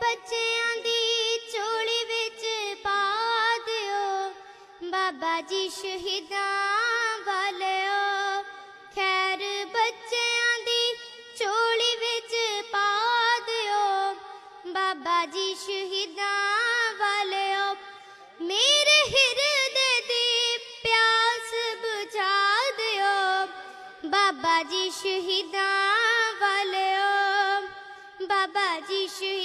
ਬੱਚਿਆਂ ਦੀ ਝੋਲੀ ਵਿੱਚ ਪਾ ਦਿਓ। ਬਾਬਾ ਜੀ ਸ਼ਹੀਦਾਂ ਵਾਲਿਓ, ਖੈਰ ਬੱਚਿਆਂ ਦੀ ਝੋਲੀ ਵਿੱਚ ਪਾ ਦਿਓ। ਬਾਬਾ ਜੀ ਸ਼ਹੀਦਾਂ ਵਾਲਿਓ, ਮੇਰੇ ਹਿਰਦੇ ਦੀ ਪਿਆਸ ਬੁਝਾ ਦਿਓ। ਬਾਬਾ ਜੀ ਸ਼ਹੀਦਾਂ ਵਾਲਿਓ, ਬਾਬਾ ਜੀ ਸ਼ਹੀਦਾਂ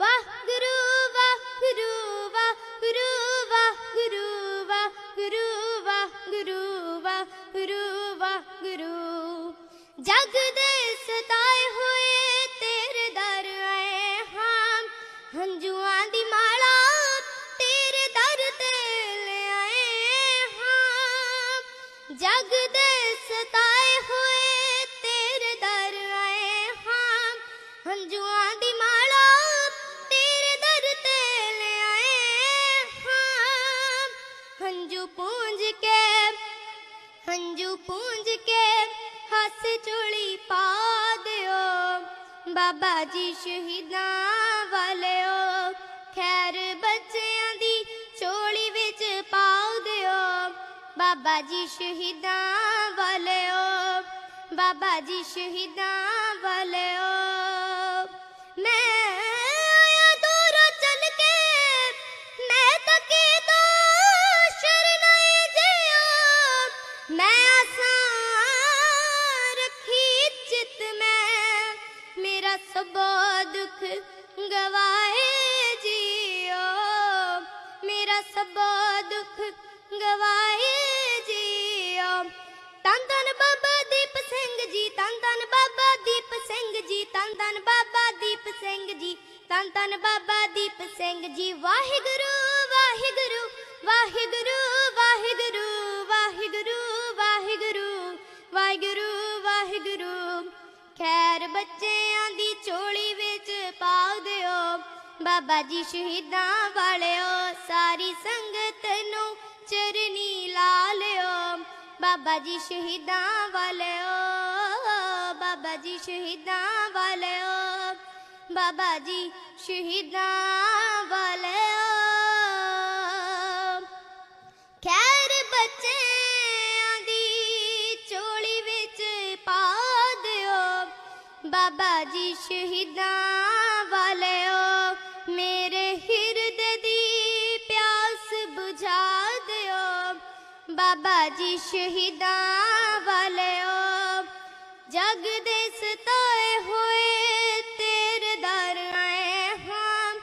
ਵਾਹ ਗੁਰੂ ਵਾਹਿਗੁਰੂ ਵਾਹਿਗੁਰੂ ਵਾਹਿਗੁਰੂ ਵਾਹਿਗੁਰੂ ਵਾਹਿਗੁਰੂ। ਵਾਹਿਗੁਰੂ ਵਾਹਿਗੁਰੂ ਵਾਹਿਗੁਰੂ ਜਗ ਦੇ ਸਤਾਏ ਹੋਏ ਤੇਰੇ ਦਰ ਆਏ ਹਾਂ ਹੰਝੂਆਂ ਦੀ ਮਾਲਾ ਤੇਰੇ ਦਰ ਤੇ ਲੈ ਆਏ ਹਾਂ ਜਗ ਦੇ ਸਤਾਏ ਹੰਝੂ ਪੂੰਝ ਕੇ ਹੱਸ ਚੁਲੀ ਪਾ ਦਿਓ। ਬਾਬਾ ਜੀ ਸ਼ਹੀਦਾਂ ਵਾਲਿਓ, ਖੈਰ ਬੱਚਿਆਂ ਦੀ ਚੋਲੀ ਵਿੱਚ ਪਾਉ ਦਿਓ। ਬਾਬਾ ਜੀ ਸ਼ਹੀਦਾਂ ਵਾਲਿਓ, ਬਾਬਾ ਜੀ ਸ਼ਹੀਦਾਂ ਵਾਲਿਓ। ਮੇਰਾ ਸਭੋ ਦੁੱਖ ਗਵਾਏ ਜੀਓ। ਮੇਰਾ ਸਭੋ ਦੁੱਖ ਗਵਾਏ ਜੀਓ। ਤਨ ਤਨ ਬਾਬਾ ਦੀਪ ਸਿੰਘ ਜੀ ਤਨ ਤਨ ਬਾਬਾ ਦੀਪ ਸਿੰਘ ਜੀ ਤਨ ਤਨ ਬਾਬਾ ਦੀਪ ਸਿੰਘ ਜੀ ਤਨ ਤਨ ਬਾਬਾ ਦੀਪ ਸਿੰਘ ਜੀ। ਵਾਹਿਗੁਰੂ ਵਾਹਿਗੁਰੂ ਵਾਹਿਗੁਰੂ ਵਾਹਿਗੁਰੂ ਵਾਹਿਗੁਰੂ ਵਾਹਿਗੁਰੂ ਵਾਹਿਗੁਰੂ ਵਾਹਿਗੁਰੂ। ਖੈਰ ਬੱਚੇ ਬਾਬਾ ਜੀ ਸ਼ਹੀਦਾਂ ਵਾਲਿਓ, ਸਾਰੀ ਸੰਗਤ ਨੂੰ ਚਰਨੀ ਲਾ ਲਿਓ। ਬਾਬਾ ਜੀ ਸ਼ਹੀਦਾਂ ਵਾਲਿਓ, ਬਾਬਾ ਜੀ ਸ਼ਹੀਦਾਂ ਵਾਲਿਓ, ਬਾਬਾ ਜੀ ਸ਼ਹੀਦਾਂ ਵਾਲਿਓ। ਖੈਰ ਬੱਚਿਆਂ ਦੀ ਚੋਲੀ ਵਿੱਚ ਪਾ ਦਿਓ। ਬਾਬਾ ਜੀ ਸ਼ਹੀਦਾਂ ਜੀ ਸ਼ਹੀਦਾਂ ਵਾਲਿਓ, ਜਗ ਦੇ ਸਤਾਏ ਹੋਏ ਤੇਰੇ ਦਰ ਆਏ ਹਾਂ,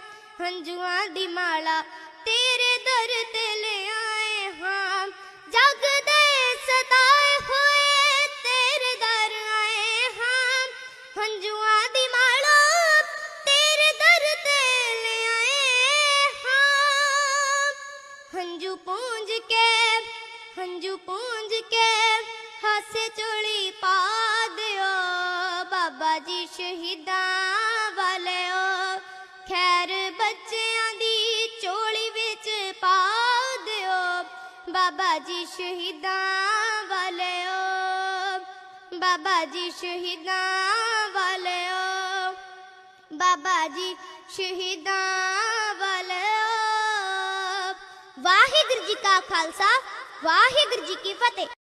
ਹੰਝੂਆਂ ਦੀ ਮਾਲਾ ਤੇਰੇ ਦਰ ਤੇ ਲੈ ਆਏ ਹਾਂ, ਜਗ ਦੇ ਸਤਾਏ ਹੋਏ ਤੇਰੇ ਦਰ ਆਏ ਹਾਂ, ਹੰਝੂਆਂ ਦੀ ਮਾਲਾ ਤੇਰੇ ਦਰ ਤੇ ਲੈ ਆਏ ਹਾਂ, ਹੰਝੂ ਪੂੰਝ ਹੰਝੂ ਪੂੰਝ ਕੇ ਹਾਸੇ ਚੋਲੀ ਪਾ ਦਿਓ। ਬਾਬਾ ਜੀ ਸ਼ਹੀਦਾਂ ਵਾਲਿਓ, ਖੈਰ ਬੱਚਿਆਂ ਦੀ ਚੋਲੀ ਵਿੱਚ ਪਾ ਦਿਓ। ਬਾਬਾ ਜੀ ਸ਼ਹੀਦਾਂ ਵਾਲਿਓ, ਬਾਬਾ ਜੀ ਸ਼ਹੀਦਾਂ ਵਾਲਿਓ, ਬਾਬਾ ਜੀ ਸ਼ਹੀਦਾਂ ਵਾਲਿਓ। ਵਾਹਿਗੁਰੂ ਜੀ ਕਾ ਖਾਲਸਾ ਵਾਹਿਗੁਰੂ ਜੀ ਕੀ ਫਤਿਹ।